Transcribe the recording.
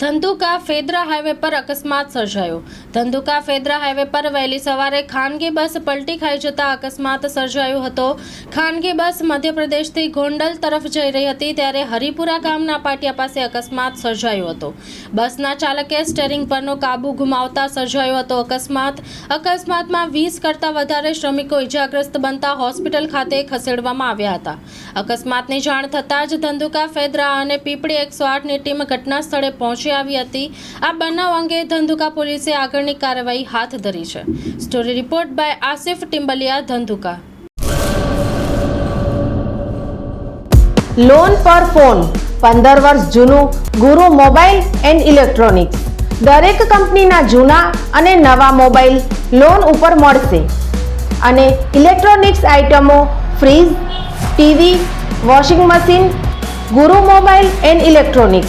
Dhandhuka Fedara highway પર અકસ્માત સર્જાયો. ધંધુકા ફેદરા હાઈવે પર વહેલી સવારે ખાનગી બસ પલટી ખાઈ જતા અકસ્માત સર્જાયો હતો. ખાનગી બસ મધ્યપ્રદેશથી ગોંડલ તરફ જઈ રહી હતી ત્યારે હરિપુરા ગામના પાટિયા પાસે અકસ્માત સર્જાયો હતો. બસના ચાલકે સ્ટેરિંગ પરનો કાબુ ગુમાવતા સર્જાયો હતો અકસ્માત. અકસ્માતમાં વીસ કરતાં વધારે શ્રમિકો ઇજાગ્રસ્ત બનતા હોસ્પિટલ ખાતે ખસેડવામાં આવ્યા હતા. અકસ્માતની જાણ થતાં જ ધંધુકા ફેદરા અને પીપળી એકસો આઠની ટીમ ઘટના સ્થળે પહોંચી આવી હતી. આ બનાવ અંગે ધંધુકા પોલીસે આગળની કાર્યવાહી હાથ ધરી છે. Story report by Asif Timbaliya Dhandhuka. Loan પર ફોન પંદર વર્ષ જૂનું, ગુરુ મોબાઈલ એન્ડ ઇલેક્ટ્રોનિક્સ. દરેક કંપનીના જૂના અને નવા મોબાઈલ લોન ઉપર મળશે. અને ઇલેક્ટ્રોનિક્સ આઇટમો fridge, TV, washing machine, Guru mobile and electronics.